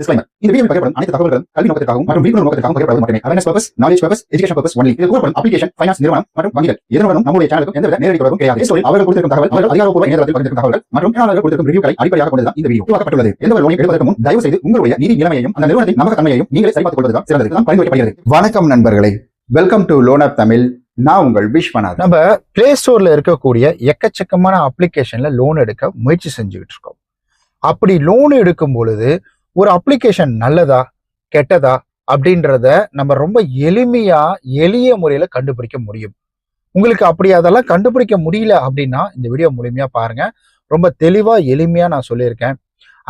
Disclaimer. இந்த வீடியோவில் பகிரப்படும் அனைத்து தகவல்களும் கல்வி நோக்கத்திற்காகவும் மற்றும் விழிப்புணர்வு நோக்கத்திற்காகவும் பகிரப்படுவது மட்டுமே. Awareness purpose knowledge purpose education purpose only இது கூறப்படும் அப்ளிகேஷன் ஃபைனான்ஸ் நிறுவனம் மற்றும் வங்கிகள். இதனுடனும் நம்முடைய சேனலுக்கும் எந்தவித நேரடி தொடர்பும் கிடையாது. Play Store ல் அவர்கள் கொடுத்திருக்கும் தகவல் அவர்கள் அதிகாரப்பூர்வ இணையதளத்தில் பகிர்ந்திருக்கும் தகவல்கள் மற்றும் பயனாளர்கள் கொடுத்திருக்கும் ரிவ்யூக்களை அடிப்படையாக கொண்டுதான் இந்த வீடியோ உருவாக்கப்பட்டுள்ளது. எந்த ஒரு லோனை எடுப்பதற்கு முன் தயவு செய்து உங்களுடைய நிதி நிலைமையையும் அந்த நிறுவனத்தின் நம்பகத்தன்மையையும் நீங்களே சரிபார்த்துக் கொள்வதுதான் சிறந்தது. தான் பரிந்துரைக்கப்படுகிறது. வணக்கம் நண்பர்களே. Welcome to loan app Tamil நான் உங்கள் விஸ்வநாத் நம்ம பிளே ஸ்டோர்ல இருக்கக்கூடிய எக்கச்சக்கமான அப்ளிகேஷன்ல லோன் எடுக்க முயற்சி செஞ்சுக்கிட்டு இருக்கோம். அப்படி லோன் எடுக்கும் பொழுது ஒரு அப்ளிகேஷன் நல்லதா கெட்டதா அப்படின்றத நம்ம ரொம்ப எளிமையா எளிய முறையில கண்டுபிடிக்க முடியும். உங்களுக்கு அப்படி அதெல்லாம் கண்டுபிடிக்க முடியல அப்படின்னா இந்த வீடியோ முழுமையா பாருங்க. ரொம்ப தெளிவா எளிமையா நான் சொல்லியிருக்கேன்.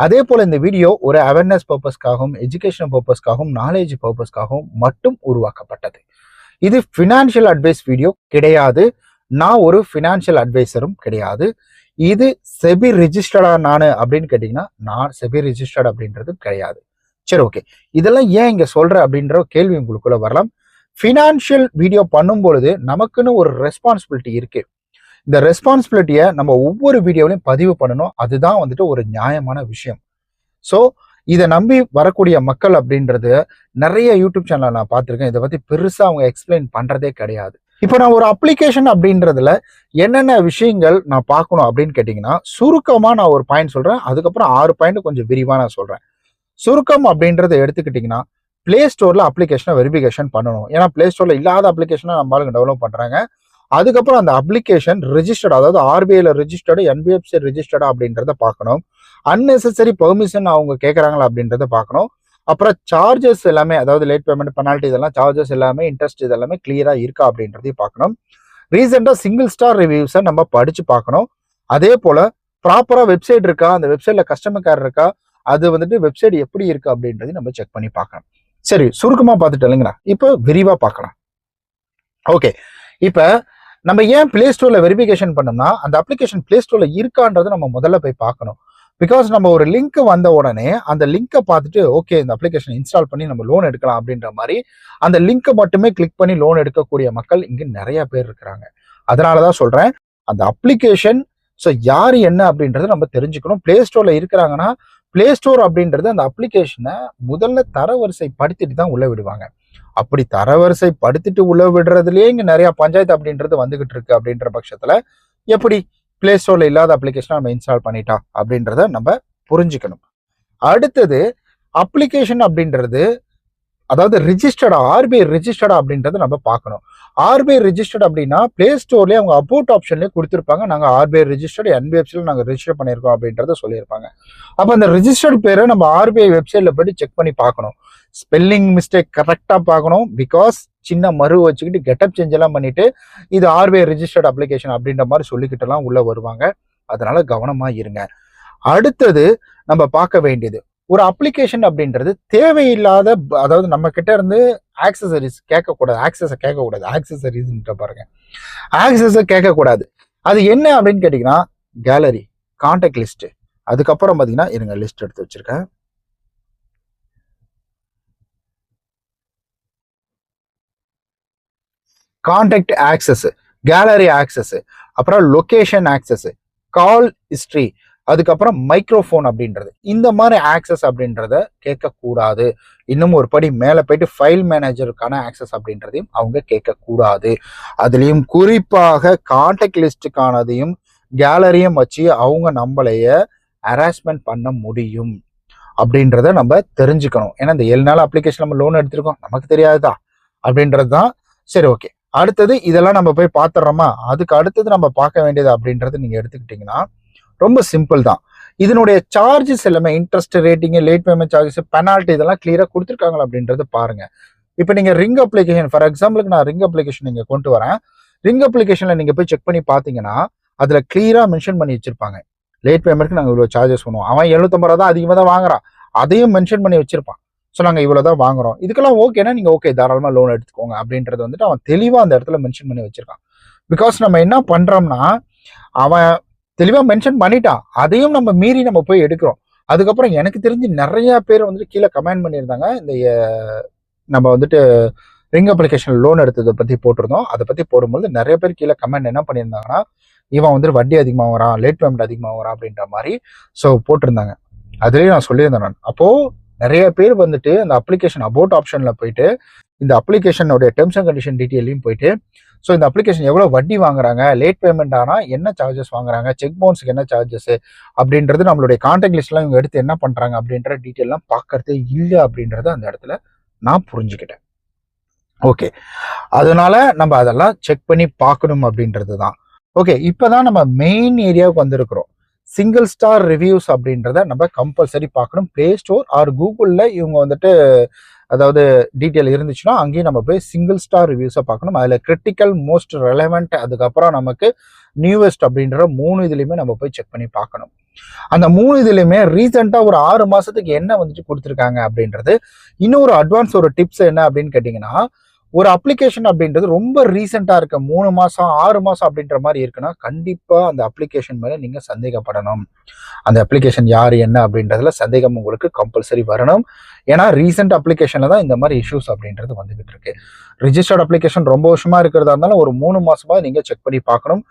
அதே போல இந்த வீடியோ ஒரு அவேர்னஸ் பர்பஸ்க்காகவும் எஜுகேஷன் பர்பஸ்க்காகவும் நாலேஜ் பர்பஸ்க்காகவும் மட்டும் உருவாக்கப்பட்டது. இது ஃபினான்ஷியல் அட்வைஸ் வீடியோ கிடையாது. நான் ஒரு ஃபினான்ஷியல் அட்வைசரும் கிடையாது. இது செபி ரிஜிஸ்டர்டா நான் அப்படின்னு கேட்டிங்கன்னா நான் செபி ரிஜிஸ்டர்ட் அப்படின்றது கிடையாது. சரி ஓகே இதெல்லாம் ஏன் இங்கே சொல்கிறேன் அப்படின்ற கேள்வி உங்களுக்குள்ள வரலாம். ஃபினான்ஷியல் வீடியோ பண்ணும் பொழுது நமக்குன்னு ஒரு ரெஸ்பான்சிபிலிட்டி இருக்கு. இந்த ரெஸ்பான்சிபிலிட்டியை நம்ம ஒவ்வொரு வீடியோவிலையும் பதிவு பண்ணணும். அதுதான் வந்துட்டு ஒரு நியாயமான விஷயம். ஸோ இதை நம்பி வரக்கூடிய மக்கள் அப்படின்றது நிறைய யூடியூப் சேனலை நான் பார்த்துருக்கேன். இதை பற்றி பெருசாக அவங்க எக்ஸ்பிளைன் பண்ணுறதே கிடையாது. இப்போ நான் ஒரு அப்ளிகேஷன் அப்படின்றதுல என்னென்ன விஷயங்கள் நான் பார்க்கணும் அப்படின்னு கேட்டிங்கன்னா சுருக்கமாக நான் ஒரு பாயிண்ட் சொல்கிறேன் அதுக்கப்புறம் ஆறு பாயிண்ட் கொஞ்சம் விரிவாக நான் சொல்கிறேன் சுருக்கம் அப்படின்றத எடுத்துக்கிட்டிங்கன்னா பிளே ஸ்டோரில் அப்ளிகேஷனை வெரிஃபிகேஷன் பண்ணணும். ஏன்னா பிளே ஸ்டோரில் இல்லாத அப்ளிகேஷனை நம்ம ஆளுங்க டெவலப் பண்ணுறாங்க அதுக்கப்புறம் அந்த அப்ளிகேஷன் ரிஜிஸ்டர்ட் அதாவது ஆர்பிஐல ரிஜிஸ்டர்டு என்பிஎஃப்சி ரிஜிஸ்டர்டா அப்படின்றத பார்க்கணும். அன்னெசரி பெர்மிஷன் அவங்க கேட்குறாங்களா அப்படின்றத பார்க்கணும். அப்புறம் சார்ஜஸ் எல்லாமே அதாவது லேட் பேமெண்ட் பெனால்ட்டி இதெல்லாம் சார்ஜஸ் எல்லாமே இன்ட்ரெஸ்ட் இதெல்லாமே கிளியராக இருக்கா அப்படின்றதையும் பார்க்கணும். ரீசெண்டாக சிங்கிள் ஸ்டார் ரிவ்யூஸை நம்ம படித்து பார்க்கணும். அதே போல் ப்ராப்பராக வெப்சைட் இருக்கா அந்த வெப்சைட்டில் கஸ்டமர் கேர் இருக்கா அது வந்துட்டு வெப்சைட் எப்படி இருக்கு அப்படின்றதையும் நம்ம செக் பண்ணி பார்க்கணும். சரி சுருக்கமாக பார்த்துட்டு இல்லைங்களா? இப்போ விரிவாக பார்க்கலாம். ஓகே இப்போ நம்ம ஏன் பிளே ஸ்டோரில் வெரிஃபிகேஷன் பண்ணோம்னா அந்த அப்ளிகேஷன் பிளே ஸ்டோரில் இருக்கான்றதை நம்ம முதல்ல போய் பார்க்கணும். பிகாஸ் நம்ம ஒரு லிங்க் வந்த உடனே அந்த லிங்கை பார்த்துட்டு ஓகே இந்த அப்ளிகேஷன் இன்ஸ்டால் பண்ணி நம்ம லோன் எடுக்கலாம் அப்படின்ற மாதிரி அந்த லிங்கை மட்டுமே கிளிக் பண்ணி லோன் எடுக்கக்கூடிய மக்கள் இங்கே நிறைய பேர் இருக்கிறாங்க. அதனால தான் சொல்கிறேன் அந்த அப்ளிகேஷன் ஸோ யார் என்ன அப்படின்றத நம்ம தெரிஞ்சுக்கணும். பிளே ஸ்டோரில் இருக்கிறாங்கன்னா பிளே ஸ்டோர் அப்படின்றது அந்த அப்ளிகேஷனை முதல்ல தரவரிசை படுத்திட்டு தான் உள்ள விடுவாங்க. அப்படி தரவரிசை படுத்திட்டு உள்ள விடுறதுலேயே இங்கே நிறையா பஞ்சாயத்து அப்படின்றது வந்துகிட்டு இருக்கு அப்படின்ற பட்சத்தில் எப்படி? பிளே ஸ்டோரில் இல்லாத அப்ளிகேஷனை நம்ம இன்ஸ்டால் பண்ணிட்டா அப்படின்றத நம்ம புரிஞ்சுக்கணும். அடுத்தது அப்ளிகேஷன் அப்படின்றது அதாவது ரிஜிஸ்டர்டா ஆர்பிஐ ரிஜிஸ்டர்டா அப்படின்றத நம்ம பார்க்கணும். ஆர்பிஐ ரிஜிஸ்டர்ட் அப்படின்னா பிளே ஸ்டோர்லேயே அவங்க அபோட் ஆப்ஷன்லேயே கொடுத்துருப்பாங்க. நாங்கள் ஆர்பிஐ ரிஜிஸ்டர்டு என்பிஎஃப்சியில் நாங்கள் ரிஜிஸ்டர் பண்ணியிருக்கோம் அப்படின்றத சொல்லியிருப்பாங்க. அப்போ அந்த ரிஜிஸ்டர்ட் பேரை நம்ம ஆர்பிஐ வெப்சைட்டில் போயிட்டு செக் பண்ணி பார்க்கணும். ஸ்பெல்லிங் மிஸ்டேக் கரெக்டாக பார்க்கணும். பிகாஸ் சின்ன மறு வச்சுக்கிட்டு கெட்டப் சேஞ்ச் எல்லாம் பண்ணிட்டு இது ஆர்பிஐ ரிஜிஸ்டர்ட் அப்ளிகேஷன் அப்படின்ற மாதிரி சொல்லிக்கிட்டெல்லாம் உள்ளே வருவாங்க. அதனால கவனமாக இருங்க. அடுத்தது நம்ம பார்க்க வேண்டியது ஒரு அப்ளிகேஷன் அப்படின்றது தேவையில்லாத அதாவது நம்ம கிட்ட இருந்து ஆக்சசரிஸ் கேட்கக்கூடாது ஆக்சஸை கேட்கக்கூடாது ஆக்சசரிஸ்ன்ற பாருங்க. ஆக்சஸை கேட்கக்கூடாது. அது என்ன அப்படின்னு கேட்டிங்கன்னா கேலரி கான்டாக்ட் லிஸ்ட்டு அதுக்கப்புறம் பார்த்தீங்கன்னா இருங்க லிஸ்ட் எடுத்து வச்சுருக்கேன். கான்டாக்ட் ஆக்சஸ் கேலரி ஆக்சஸ் அப்புறம் லொக்கேஷன் ஆக்சஸ் கால் ஹிஸ்ட்ரி அதுக்கப்புறம் மைக்ரோஃபோன் அப்படின்றது. இந்த மாதிரி ஆக்சஸ் அப்படின்றத கேட்கக்கூடாது. இன்னும் ஒரு படி மேலே போயிட்டு ஃபைல் மேனேஜருக்கான ஆக்சஸ் அப்படின்றதையும் அவங்க கேட்கக்கூடாது. அதுலேயும் குறிப்பாக கான்டாக்ட் லிஸ்ட்டுக்கானதையும் கேலரியும் வச்சு அவங்க நம்மளைய ஹராஸ்மெண்ட் பண்ண முடியும். அப்படின்றத நம்ம தெரிஞ்சுக்கணும். ஏன்னா இந்த ஏழு நாள் அப்ளிகேஷன் நம்ம லோன் எடுத்திருக்கோம். நமக்கு தெரியாதுதா அப்படின்றது தான் சரி ஓகே அடுத்தது இதெல்லாம் நம்ம போய் பார்த்துடுறோமா அதுக்கு அடுத்தது நம்ம பார்க்க வேண்டியது அப்படின்றது நீங்கள் எடுத்துக்கிட்டிங்கன்னா ரொம்ப சிம்பிள் தான். இதனுடைய சார்ஜஸ் எல்லாமே interest rating late payment charges penalty இதெல்லாம் கிளியராக கொடுத்துருக்காங்களா அப்படின்றது பாருங்கள் இப்போ நீங்கள் ரிங் அப்ளிகேஷன் ஃபார் எக்ஸாம்பிளுக்கு நான் ரிங் அப்ளிகேஷன் நீங்கள் கொண்டு வரேன். ரிங் அப்ளிகேஷனில் நீங்கள் போய் செக் பண்ணி பார்த்தீங்கன்னா அதில் கிளியராக மென்ஷன் பண்ணி வச்சுருப்பாங்க. லேட் பேமெண்ட்க்கு நாங்கள் இவ்வளோ சார்ஜஸ் பண்ணுவோம். அவன் எழுநூத்தம்பது ரூபா தான் அதிகமாக தான் வாங்குறான். அதையும் மென்ஷன் பண்ணி வச்சுருப்பான். ஸோ நாங்கள் இவ்வளோ தான் வாங்குறோம். இதுக்கெல்லாம் ஓகேனா நீங்கள் ஓகே தாராளமாக லோன் எடுத்துக்கோங்க. அப்படின்றது வந்துட்டு அவன் தெளிவாக அந்த இடத்துல மென்ஷன் பண்ணி வச்சிருக்கான். பிகாஸ் நம்ம என்ன பண்ணுறோம்னா அவன் தெளிவாக மென்ஷன் பண்ணிட்டான் அதையும் நம்ம மீறி நம்ம போய் எடுக்கிறோம். அதுக்கப்புறம் எனக்கு தெரிஞ்சு நிறைய பேர் வந்துட்டு கீழே கமெண்ட் பண்ணியிருந்தாங்க. இந்த நம்ம வந்துட்டு ரிங் அப்ளிகேஷன் லோன் எடுத்ததை பற்றி போட்டிருந்தோம். அதை பற்றி போடும்போது நிறைய பேர் கீழே கமெண்ட் என்ன பண்ணியிருந்தாங்கன்னா இவன் வந்துட்டு வட்டி அதிகமாக வரான் லேட் பேமெண்ட் அதிகமாக வரான் அப்படின்ற மாதிரி ஸோ போட்டிருந்தாங்க. அதுலேயும் நான் சொல்லியிருந்தேன் நான். அப்போது நிறைய பேர் வந்துட்டு அந்த அப்ளிகேஷன் அபவுட் ஆப்ஷனில் போயிட்டு இந்த அப்ளிகேஷனுடைய டேர்ம்ஸ் அண்ட் கண்டிஷன் டீட்டெயிலையும் போயிட்டு ஸோ இந்த அப்ளிகேஷன் எவ்வளோ வட்டி வாங்குறாங்க லேட் பேமெண்ட் ஆனால் என்ன சார்ஜஸ் வாங்குறாங்க செக் பவுன்ஸுக்கு என்ன சார்ஜஸ் அப்படின்றது நம்மளுடைய கான்டாக்ட் லிஸ்ட்லாம் இவங்க எடுத்து என்ன பண்ணுறாங்க அப்படின்ற டீட்டெயிலாம் பார்க்கறதே இல்லை அப்படின்றத அந்த இடத்துல நான் புரிஞ்சுக்கிட்டேன். ஓகே அதனால நம்ம அதெல்லாம் செக் பண்ணி பார்க்கணும் அப்படின்றது தான் ஓகே இப்போ தான் நம்ம மெயின் ஏரியாவுக்கு வந்திருக்கிறோம். சிங்கிள் ஸ்டார் ரிவ்யூஸ் அப்படின்றத நம்ம கம்பல்சரி பார்க்கணும். ப்ளே ஸ்டோர் ஆர் கூகுளில் இவங்க வந்துட்டு அதாவது டீட்டெயில் இருந்துச்சுன்னா அங்கேயும் நம்ம போய் சிங்கிள் ஸ்டார் ரிவ்யூஸை பார்க்கணும். அதில் கிரிட்டிக்கல் மோஸ்ட் ரெலவெண்ட் அதுக்கப்புறம் நமக்கு நியூவெஸ்ட் அப்படின்ற மூணு இதுலேயுமே நம்ம போய் செக் பண்ணி பார்க்கணும். அந்த மூணு இதுலையுமே ரீசெண்டாக ஒரு ஆறு மாதத்துக்கு என்ன வந்துட்டு கொடுத்துருக்காங்க அப்படின்றது இன்னொரு அட்வான்ஸ் ஒரு டிப்ஸ் என்ன அப்படின்னு கேட்டிங்கன்னா ஒரு அப்ளிகேஷன் அப்படின்றது ரொம்ப ரீசெண்டாக இருக்க மூணு மாதம் ஆறு மாதம் அப்படின்ற மாதிரி இருக்குன்னா கண்டிப்பாக அந்த அப்ளிகேஷன் மேலே நீங்கள் சந்தேகப்படணும். அந்த அப்ளிகேஷன் யார் என்ன அப்படின்றதுல சந்தேகம் உங்களுக்கு கம்பல்சரி வரணும். ஏன்னா ரீசெண்ட் அப்ளிகேஷனில் தான் இந்த மாதிரி இஷ்யூஸ் அப்படின்றது வந்துகிட்டு இருக்கு. ரிஜிஸ்டர்ட் அப்ளிகேஷன் ரொம்ப வருஷமாக இருக்கிறதா இருந்தாலும் ஒரு மூணு மாதமாக நீங்கள் செக் பண்ணி பார்க்கணும்.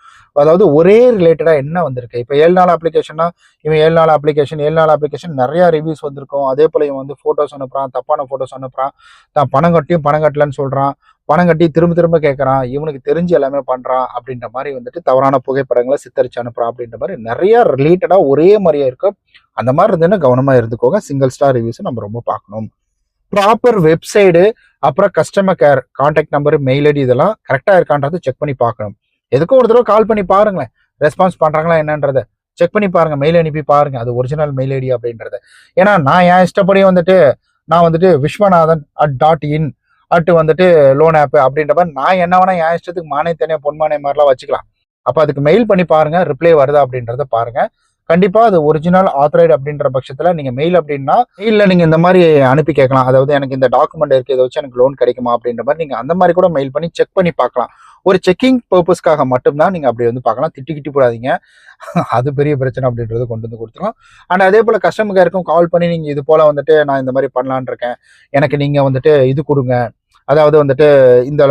அதாவது ஒரே ரிலேட்டடாக என்ன வந்திருக்கு? இப்போ ஏழு நாள் அப்ளிகேஷன்னா இவன் ஏழு நாள் அப்ளிகேஷன் ஏழு நாள் அப்ளிகேஷன் நிறையா ரிவ்யூஸ் வந்திருக்கும். அதே போல இவன் வந்து ஃபோட்டோஸ் அனுப்புகிறான் தப்பான ஃபோட்டோஸ் அனுப்புகிறான் தான் பணம் கட்டியும் பணம் கட்டலன்னு சொல்கிறான் பணம் கட்டி திரும்ப திரும்ப கேட்குறான் இவனுக்கு தெரிஞ்சு எல்லாமே பண்ணுறான் அப்படின்ற மாதிரி வந்துட்டு தவறான புகைப்படங்களை சித்தரிச்சு அனுப்புகிறான் அப்படின்ற மாதிரி நிறையா ரிலேட்டடாக ஒரே மாதிரியே இருக்கும் அந்த மாதிரி இருந்ததுன்னா கவனமாக இருந்துக்கோங்க. சிங்கிள் ஸ்டார் ரிவ்யூஸை நம்ம ரொம்ப பார்க்கணும். ப்ராப்பர் வெப்சைடு அப்புறம் customer care contact number mail ID இதெல்லாம் கரெக்டாக இருக்கான்றது செக் பண்ணி பார்க்கணும். எதுக்கும் ஒரு தடவை கால் பண்ணி பாருங்களேன். ரெஸ்பான்ஸ் பண்ணுறாங்களா என்னன்றதை செக் பண்ணி பாருங்கள் மெயில் அனுப்பி பாருங்கள் அது ஒரிஜினல் மெயில் ஐடி அப்படின்றத. ஏன்னா நான் என் இஷ்டப்படி வந்துட்டு நான் வந்துட்டு Viswanathan at dot in at வந்துட்டு லோன் ஆப் அப்படின்ற மாதிரி நான் என்ன வேணா என் இஷ்டத்துக்கு மானே தனியாக பொன்மானே மாதிரிலாம் வச்சுக்கலாம். அப்போ அதுக்கு மெயில் பண்ணி பாருங்க ரிப்ளை வருதா அப்படின்றத பாருங்க. கண்டிப்பா அது ஒரிஜினல் ஆத்தரைட் அப்படின்ற பட்சத்துல நீங்க மெயில் அப்படின்னா மெயில்ல நீங்க இந்த மாதிரி அனுப்பி கேட்கலாம். அதாவது எனக்கு இந்த டாக்குமெண்ட் இருக்கு இதை வச்சு எனக்கு லோன் கிடைக்குமா அப்படின்ற மாதிரி நீங்க அந்த மாதிரி கூட மெயில் பண்ணி செக் பண்ணி பார்க்கலாம். ஒரு செக்கிங் பர்பஸ்க்காக மட்டும்தான் நீங்கள் அப்படி வந்து பார்க்கலாம். திட்டி கிட்டி போடாதீங்க. அது பெரிய பிரச்சனை அப்படின்றது கொண்டு வந்து கொடுத்துரும் அண்ட் அதே போல் கஸ்டமர் கேருக்கும் கால் பண்ணி நீங்கள் இது போல் வந்துட்டு நான் இந்த மாதிரி பண்ணலான் இருக்கேன். எனக்கு நீங்கள் வந்துட்டு இது கொடுங்க. அதாவது வந்துட்டு இந்த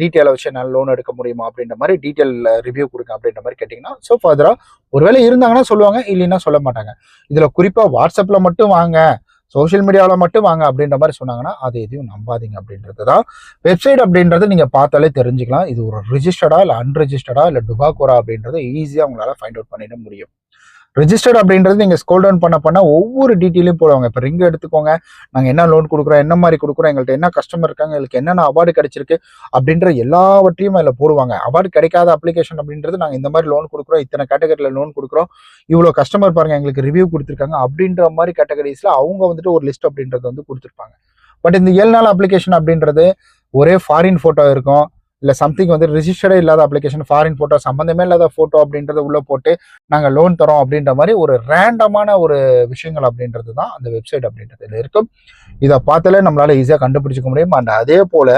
டீட்டெயிலை வச்சு நான் லோன் எடுக்க முடியுமா அப்படின்ற மாதிரி டீட்டெயில் ரிவ்யூ கொடுங்க அப்படின்ற மாதிரி கேட்டிங்கன்னா ஸோ ஃபர்தராக ஒருவேளை இருந்தாங்கன்னா சொல்லுவாங்க இல்லைன்னா சொல்ல மாட்டாங்க. இதில் குறிப்பாக வாட்ஸ்அப்பில் மட்டும் வாங்க. சோஷியல் மீடியாவில் மட்டும் வாங்க அப்படின்ற மாதிரி சொன்னாங்கன்னா அது எதையும் நம்பாதீங்க அப்படின்றது தான் வெப்சைட் அப்படின்றது நீங்கள் பார்த்தாலே தெரிஞ்சுக்கலாம். இது ஒரு ரிஜிஸ்டர்டா இல்லை அன்ரிஜிஸ்டர்டா இல்லை டுபாக்கோரா அப்படின்றத ஈஸியாக உங்களால் ஃபைண்ட் அவுட் பண்ணிட முடியும். ரிஜிஸ்டர்ட் அப்படின்றது நீங்கள் ஸ்கோல் டவுன் பண்ண பண்ண ஒவ்வொரு டீட்டெயிலும் போடுவாங்க. இப்போ ரிங் எடுத்துக்கோங்க. நாங்கள் என்ன லோன் கொடுக்குறோம் என்ன மாதிரி கொடுக்குறோம் எங்கள்கிட்ட என்ன கஸ்டமர் இருக்காங்க எங்களுக்கு என்னென்ன அவார்டு கிடைச்சிருக்கு அப்படின்ற எல்லாவற்றையும் அதில் போடுவாங்க. அவார்டு கிடைக்காத அப்ளிகேஷன் அப்படின்றது நாங்கள் இந்த மாதிரி லோன் கொடுக்குறோம் இத்தனை கேட்டகரியில் லோன் கொடுக்குறோம். இவ்வளோ கஸ்டமர் பாருங்கள் எங்களுக்கு ரிவ்யூ கொடுத்துருக்காங்க அப்படின்ற மாதிரி கேட்டகரிஸில் அவங்க வந்துட்டு ஒரு லிஸ்ட் அப்படின்றது வந்து கொடுத்துருப்பாங்க. பட் இந்த ஏழு நாள் அப்ளிகேஷன் அப்படின்றது ஒரே ஃபாரின் ஃபோட்டோ இருக்கும். இல்லை சம்திங் வந்து ரிஜிஸ்டர்டே இல்லாத அப்ளிகேஷன் ஃபாரின் ஃபோட்டோ சம்மந்தமே இல்லாத ஃபோட்டோ அப்படின்றத உள்ளே போட்டு நாங்கள் லோன் தரோம் அப்படின்ற மாதிரி ஒரு ரேண்டமான ஒரு விஷயங்கள் அப்படின்றது தான் அந்த வெப்சைட் அப்படின்றதுல இருக்கும். இதை பார்த்தாலே நம்மளால ஈஸியாக கண்டுபிடிச்சிக்க முடியும். அண்ட் அதே போல்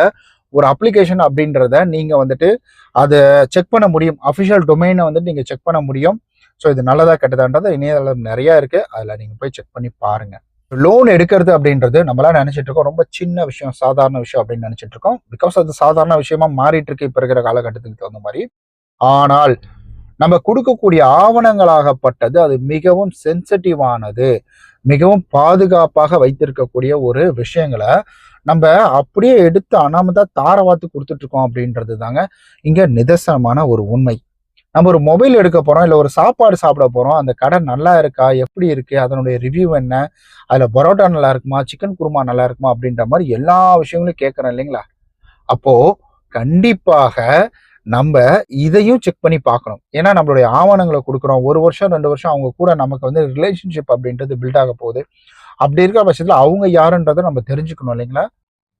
ஒரு அப்ளிகேஷன் அப்படின்றத நீங்கள் வந்துட்டு அதை செக் பண்ண முடியும். அஃபிஷியல் டொமைனை வந்துட்டு நீங்கள் செக் பண்ண முடியும். ஸோ இது நல்லதாக கெட்டதான்றது இணையதளம் நிறையா இருக்குது அதில் நீங்கள் போய் செக் பண்ணி பாருங்கள் லோன் எடுக்கிறது அப்படின்றது நம்மளாம் நினைச்சிட்டு இருக்கோம். ரொம்ப சின்ன விஷயம் சாதாரண விஷயம் அப்படின்னு நினைச்சிட்டு இருக்கோம். பிகாஸ் அது சாதாரண விஷயமா மாறிட்டு இருக்கு இப்ப இருக்கிற காலகட்டத்துக்கு தகுந்த மாதிரி. ஆனால் நம்ம கொடுக்கக்கூடிய ஆவணங்களாகப்பட்டது அது மிகவும் சென்சிட்டிவானது மிகவும் பாதுகாப்பாக வைத்திருக்கக்கூடிய ஒரு விஷயங்களை நம்ம அப்படியே எடுத்து அனாமதா தாரவாத்து கொடுத்துட்டு இருக்கோம் அப்படின்றது தாங்க இங்க நிதர்சனமான ஒரு உண்மை. நம்ம ஒரு மொபைல் எடுக்க போகிறோம் இல்லை ஒரு சாப்பாடு சாப்பிட போகிறோம் அந்த கடை நல்லா இருக்கா? எப்படி இருக்குது அதனுடைய ரிவ்யூ என்ன? அதில் பரோட்டா நல்லா இருக்குமா? சிக்கன் குருமா நல்லா இருக்குமா? அப்படின்ற மாதிரி எல்லா விஷயங்களும் கேட்குறோம் இல்லைங்களா? அப்போது கண்டிப்பாக நம்ம இதையும் செக் பண்ணி பார்க்கணும். ஏன்னா நம்மளுடைய ஆவணங்களை கொடுக்குறோம். ஒரு வருஷம் ரெண்டு வருஷம் அவங்க கூட நமக்கு வந்து ரிலேஷன்ஷிப் அப்படின்றது பில்ட் ஆக போகுது. அப்படி இருக்கிற பட்சத்தில் அவங்க யாருன்றதை நம்ம தெரிஞ்சுக்கணும் இல்லைங்களா?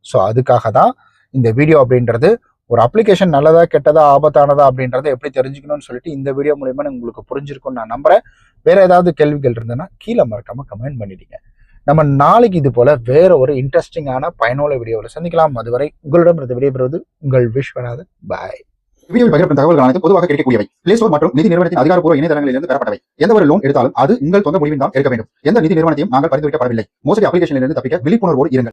ஸோ அதுக்காக தான் இந்த வீடியோ அப்படின்றது ஒரு அப்ளிகேஷன் நல்லதா கெட்டதா ஆபத்தானதா அப்படின்றத எப்படி தெரிஞ்சுக்கணும்னு சொல்லிட்டு இந்த வீடியோ மூலயமா உங்களுக்கு புரிஞ்சிருக்கும்னு நான் நம்புறேன். வேற ஏதாவது கேள்விகள் இருந்ததுன்னா கீழே மறக்காம கமெண்ட் பண்ணிடுங்க. நம்ம நாளைக்கு இது போல வேற ஒரு இன்ட்ரெஸ்டிங்கான பயனுள்ள வீடியோவில் சந்திக்கலாம். அதுவரை உங்களிடம் இருந்து விடைபெறுவது உங்கள் விஸ்வநாதன். பாய் வீடியோவில் பகிரப்படும் தகவல்கள் அனைத்தும் பொதுவாக கிடைக்கக்கூடியவை. பிளே ஸ்டோர் மற்றும் நிதி நிறுவனத்தின் அதிகாரப்பூர்வ இணையதளங்களிலிருந்து பெறப்பட்டவை. எந்த ஒரு லோன் எடுத்தாலும் அது உங்கள் சொந்த முடிவில் தான் எடுக்க வேண்டும். எந்த நிதி நிறுவனத்தையும் நாங்கள் பரிந்துரைக்கப்படவில்லை. மோசடி அப்ளிகேஷனிலிருந்து தப்பிக்க விழிப்புணர்வோடு இருங்கள்.